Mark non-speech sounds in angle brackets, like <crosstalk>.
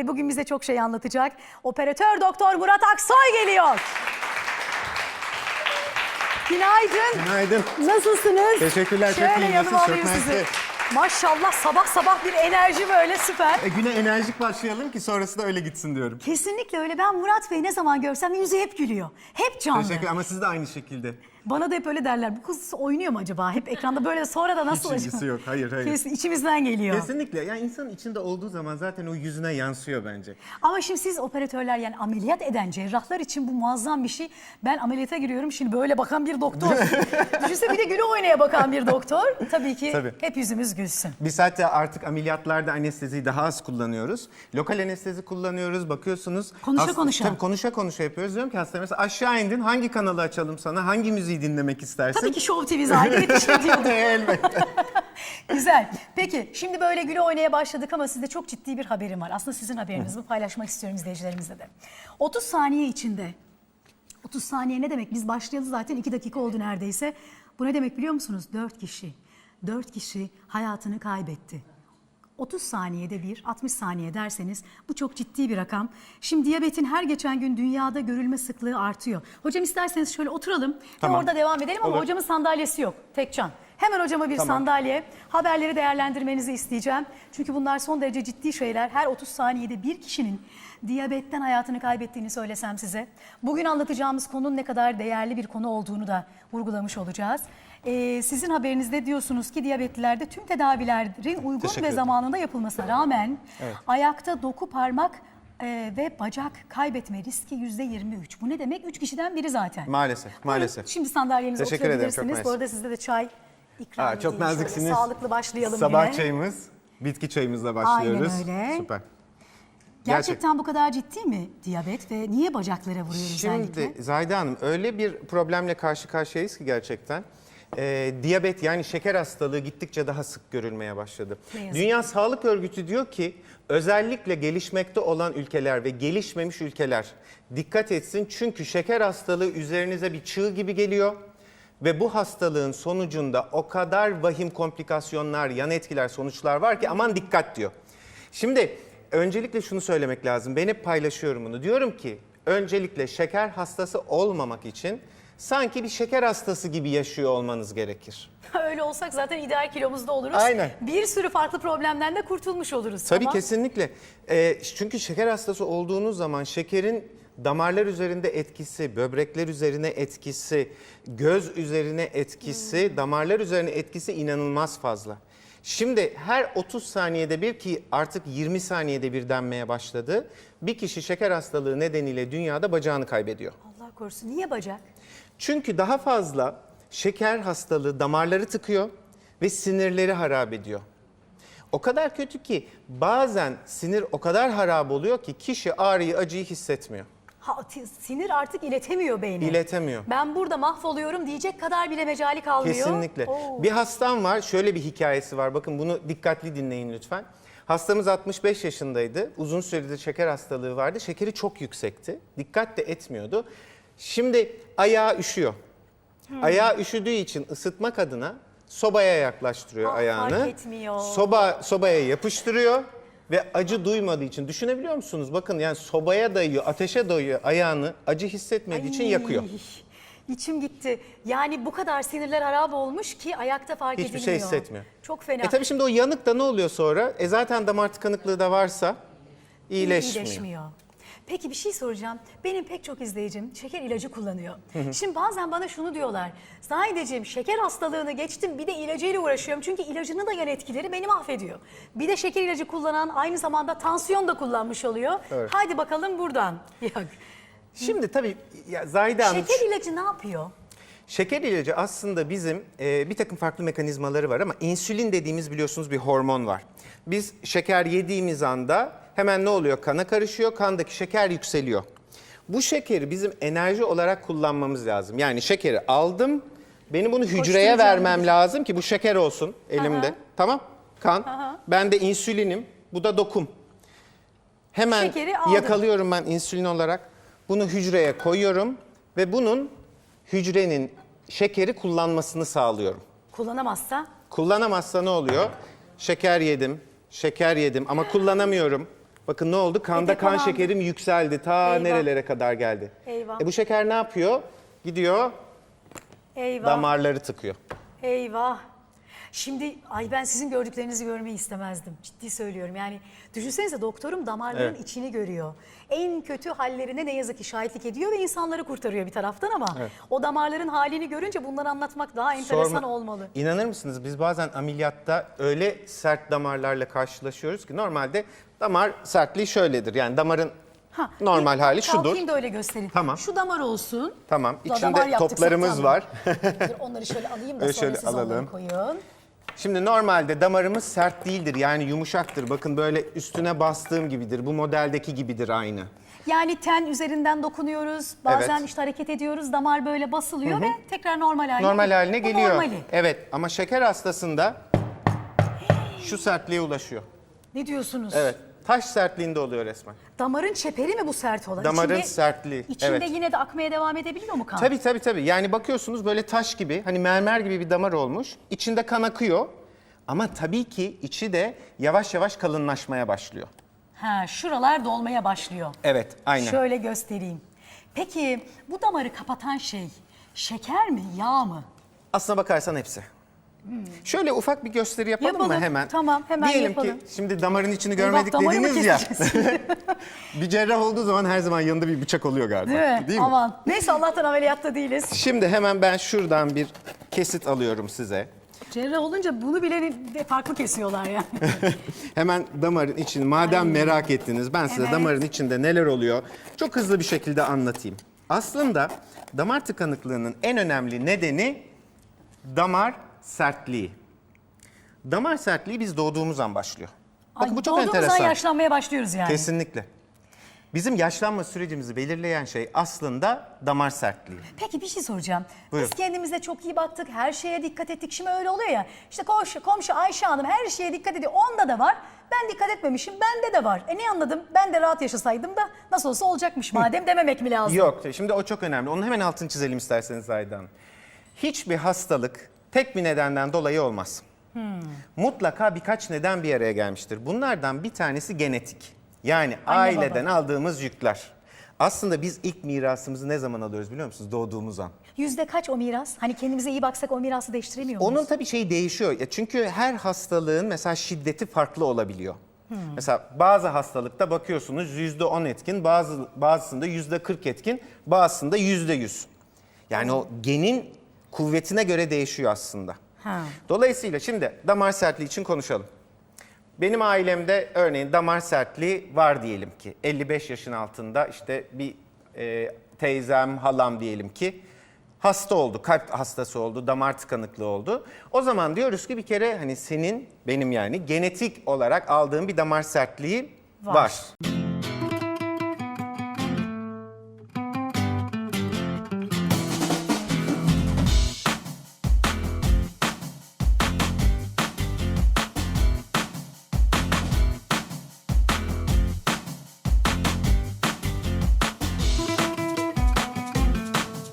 ve bugün bize çok şey anlatacak. Operatör Doktor Murat Aksoy geliyor. Günaydın. Günaydın. Nasılsınız? Teşekkürler, çok Şöyle iyiyim. yanıma Nasılsın? alayım Çok sizi. mersi. Maşallah sabah sabah bir enerji böyle süper. E, güne enerjik başlayalım ki sonrası da öyle gitsin diyorum. Kesinlikle öyle. Ben Murat Bey'i ne zaman görsem yüzü hep gülüyor. Hep canlı. Teşekkür ama siz de aynı şekilde. Bana da hep öyle derler. Bu kız oynuyor mu acaba? Hep ekranda böyle sonra da nasıl Hiç ilgisi yok. Hayır, hayır. Kesin içimizden geliyor. Kesinlikle. Yani insanın içinde olduğu zaman zaten o yüzüne yansıyor bence. Ama şimdi siz operatörler yani ameliyat eden cerrahlar için bu muazzam bir şey. Ben ameliyata giriyorum şimdi böyle bakan bir doktor. <laughs> Düşünsene bir de güle oynaya bakan bir doktor. Tabii ki Tabii. hep yüzümüz gülsün. Biz hatta artık ameliyatlarda anesteziyi daha az kullanıyoruz. Lokal anestezi kullanıyoruz. Bakıyorsunuz. Konuşa konuşa. Tabii konuşa konuşa yapıyoruz. Diyorum ki hastaya mesela aşağı indin hangi kanalı açalım sana? Hangi müziği dinlemek istersin? Tabii ki Show TV zaten yetiştiriyordu. <laughs> Elbette. <laughs> Güzel. Peki şimdi böyle güle oynaya başladık ama sizde çok ciddi bir haberim var. Aslında sizin haberiniz bu paylaşmak istiyorum izleyicilerimizle de. 30 saniye içinde 30 saniye ne demek? Biz başlayalı zaten 2 dakika oldu neredeyse. Bu ne demek biliyor musunuz? 4 kişi. 4 kişi hayatını kaybetti. 30 saniyede bir, 60 saniye derseniz bu çok ciddi bir rakam. Şimdi diyabetin her geçen gün dünyada görülme sıklığı artıyor. Hocam isterseniz şöyle oturalım Tamam. ve orada devam edelim ama Olur. hocamın sandalyesi yok. Tekcan. Hemen hocama bir sandalye. Haberleri değerlendirmenizi isteyeceğim. Çünkü bunlar son derece ciddi şeyler. Her 30 saniyede bir kişinin diyabetten hayatını kaybettiğini söylesem size. Bugün anlatacağımız konunun ne kadar değerli bir konu olduğunu da vurgulamış olacağız. Ee, sizin haberinizde diyorsunuz ki diyabetlilerde tüm tedavilerin uygun Teşekkür ve zamanında yapılmasına rağmen ayakta doku parmak e, ve bacak kaybetme riski yüzde 23. Bu ne demek? Üç kişiden biri zaten. Maalesef, maalesef. Şimdi sandalyenize Teşekkür ederim, çok oturabilirsiniz. Bu arada sizde de çay ikram Aa, çok edeyim. Şöyle naziksiniz. Sağlıklı başlayalım Sabah yine. çayımız, bitki çayımızla başlıyoruz. öyle. Süper. Gerçekten bu kadar ciddi mi diyabet ve niye bacaklara vuruyor özellikle? Şimdi Zayda Hanım öyle bir problemle karşı karşıyayız ki gerçekten. Ee, diyabet yani şeker hastalığı gittikçe daha sık görülmeye başladı. Dünya Sağlık Örgütü diyor ki özellikle gelişmekte olan ülkeler ve gelişmemiş ülkeler dikkat etsin çünkü şeker hastalığı üzerinize bir çığ gibi geliyor. Ve bu hastalığın sonucunda o kadar vahim komplikasyonlar, yan etkiler, sonuçlar var ki aman dikkat diyor. Şimdi öncelikle şunu söylemek lazım. Ben hep paylaşıyorum bunu. Diyorum ki öncelikle şeker hastası olmamak için sanki bir şeker hastası gibi yaşıyor olmanız gerekir. <laughs> Öyle olsak zaten ideal kilomuzda oluruz. Aynen. Bir sürü farklı problemden de kurtulmuş oluruz. Tabii Ama kesinlikle. Ee, çünkü şeker hastası olduğunuz zaman şekerin damarlar üzerinde etkisi, böbrekler üzerine etkisi, göz üzerine etkisi, damarlar üzerine etkisi inanılmaz fazla. Şimdi her 30 saniyede bir ki artık 20 saniyede bir denmeye başladı. Bir kişi şeker hastalığı nedeniyle dünyada bacağını kaybediyor. Allah korusun niye bacak? Çünkü daha fazla şeker hastalığı damarları tıkıyor ve sinirleri harap ediyor. O kadar kötü ki bazen sinir o kadar harap oluyor ki kişi ağrıyı acıyı hissetmiyor. Ha, sinir artık iletemiyor beyni. İletemiyor. Ben burada mahvoluyorum diyecek kadar bile mecali kalmıyor. Kesinlikle. Oo. Bir hastam var şöyle bir hikayesi var bakın bunu dikkatli dinleyin lütfen. Hastamız 65 yaşındaydı. Uzun süredir şeker hastalığı vardı. Şekeri çok yüksekti. Dikkat de etmiyordu. Şimdi ayağı üşüyor. Hmm. Ayağı üşüdüğü için ısıtmak adına sobaya yaklaştırıyor Ah, ayağını. fark etmiyor. Soba sobaya yapıştırıyor ve acı duymadığı için düşünebiliyor musunuz? Bakın yani sobaya dayıyor, ateşe dayıyor ayağını. Acı hissetmediği için Ay, yakıyor. İçim gitti. Yani bu kadar sinirler harap olmuş ki ayakta fark Hiçbir edilmiyor. şey hissetmiyor. Çok fena. E tabii şimdi o yanık da ne oluyor sonra? E zaten damar tıkanıklığı da varsa iyileşmiyor. İyileşmiyor. Peki bir şey soracağım. Benim pek çok izleyicim şeker ilacı kullanıyor. Şimdi bazen bana şunu diyorlar. Zahideciğim şeker hastalığını geçtim bir de ilacıyla uğraşıyorum. Çünkü ilacının da yan etkileri beni mahvediyor. Bir de şeker ilacı kullanan aynı zamanda tansiyon da kullanmış oluyor. Evet. Haydi bakalım buradan. <laughs> Yok. Şimdi tabii ya Zahide Hanım Şeker ilacı ne yapıyor? Şeker ilacı aslında bizim e, bir takım farklı mekanizmaları var ama insülin dediğimiz biliyorsunuz bir hormon var. Biz şeker yediğimiz anda hemen ne oluyor? Kana karışıyor, kandaki şeker yükseliyor. Bu şekeri bizim enerji olarak kullanmamız lazım. Yani şekeri aldım, benim bunu hücreye vermem lazım ki bu şeker olsun elimde. Aha. Tamam? Kan. Aha. Ben de insülinim, bu da dokum. Hemen Şekeri aldım. yakalıyorum ben insülin olarak. Bunu hücreye koyuyorum ve bunun hücrenin şekeri kullanmasını sağlıyorum. Kullanamazsa Kullanamazsa ne oluyor? Şeker yedim, şeker yedim ama kullanamıyorum. Bakın ne oldu? Kanda kan Depolandı. şekerim yükseldi. Ta Eyvah. nerelere kadar geldi. Eyvah. E bu şeker ne yapıyor? Gidiyor Eyvah. damarları tıkıyor. Eyvah. Şimdi ay ben sizin gördüklerinizi görmeyi istemezdim. Ciddi söylüyorum. Yani düşünsenize doktorum damarların Evet. içini görüyor. En kötü hallerine ne yazık ki şahitlik ediyor ve insanları kurtarıyor bir taraftan ama o damarların halini görünce bunları anlatmak daha enteresan Sorma- olmalı. İnanır mısınız biz bazen ameliyatta öyle sert damarlarla karşılaşıyoruz ki normalde damar sertliği şöyledir. Yani damarın Ha, normal bir hali şudur. Kalkayım da öyle göstereyim. Tamam. Şu damar olsun. Tamam. Da- damar İçinde yaptık, toplarımız tamam. var. Dur, onları şöyle alayım da Öyle sonra şöyle siz onları alalım. koyun. Şimdi normalde damarımız sert değildir yani yumuşaktır. Bakın böyle üstüne bastığım gibidir. Bu modeldeki gibidir aynı. Yani ten üzerinden dokunuyoruz. Bazen Evet. işte hareket ediyoruz. Damar böyle basılıyor ve tekrar normal haline. Normal haline Bu geliyor. normali. Evet ama şeker hastasında şu sertliğe ulaşıyor. Ne diyorsunuz? Evet. Taş sertliğinde oluyor resmen. Damarın çeperi mi bu sert olan? Damarın İçinde- sertliği, İçinde evet. yine de akmaya devam edebiliyor mu kan? Tabii tabii tabii. Yani bakıyorsunuz böyle taş gibi hani mermer gibi bir damar olmuş. İçinde kan akıyor. Ama tabii ki içi de yavaş yavaş kalınlaşmaya başlıyor. Ha, şuralar dolmaya başlıyor. Evet, aynen. Şöyle göstereyim. Peki bu damarı kapatan şey şeker mi, yağ mı? Aslına bakarsan hepsi. Şöyle ufak bir gösteri yapalım, Yapalım. mı hemen? Tamam, hemen Diyelim yapalım. ki şimdi damarın içini görmedik damarı mı dediniz ya. <laughs> bir cerrah olduğu zaman her zaman yanında bir bıçak oluyor galiba. Değil mi? Aman. Neyse Allah'tan ameliyatta değiliz. Şimdi hemen ben şuradan bir kesit alıyorum size. Cerrah olunca bunu bile de farklı kesiyorlar yani. <laughs> Hemen damarın içini madem merak ettiniz ben size Evet. damarın içinde neler oluyor çok hızlı bir şekilde anlatayım. Aslında damar tıkanıklığının en önemli nedeni damar sertliği. Damar sertliği biz doğduğumuz an başlıyor. Bakın Ay, bu çok doğduğumuz an enteresan. yaşlanmaya başlıyoruz yani. Kesinlikle. Bizim yaşlanma sürecimizi belirleyen şey aslında damar sertliği. Peki bir şey soracağım. Buyurun. Biz kendimize çok iyi baktık, her şeye dikkat ettik. Şimdi öyle oluyor ya. İşte komşu, komşu Ayşe Hanım her şeye dikkat ediyor. Onda da var. Ben dikkat etmemişim. Bende de var. E ne anladım? Ben de rahat yaşasaydım da nasıl olsa olacakmış madem dememek mi lazım? Yok, şimdi o çok önemli. Onun hemen altını çizelim isterseniz Aydan. Hiçbir hastalık tek bir nedenden dolayı olmaz. Mutlaka birkaç neden bir araya gelmiştir. Bunlardan bir tanesi genetik. Yani Anne, aileden aldığımız yükler. Aslında biz ilk mirasımızı ne zaman alıyoruz biliyor musunuz? Doğduğumuz an. Yüzde kaç o miras? Hani kendimize iyi baksak o mirası değiştiremiyor muyuz? Onun tabii şeyi değişiyor. Ya çünkü her hastalığın mesela şiddeti farklı olabiliyor. Mesela bazı hastalıkta bakıyorsunuz yüzde on etkin, bazı bazısında yüzde kırk etkin, bazısında yüzde yüz. Yani o genin kuvvetine göre değişiyor aslında. Ha. Dolayısıyla şimdi damar sertliği için konuşalım. Benim ailemde örneğin damar sertliği var diyelim ki. 55 yaşın altında işte bir e, teyzem, halam diyelim ki hasta oldu, kalp hastası oldu, damar tıkanıklığı oldu. O zaman diyoruz ki bir kere hani senin, benim yani genetik olarak aldığın bir damar sertliği Var. var.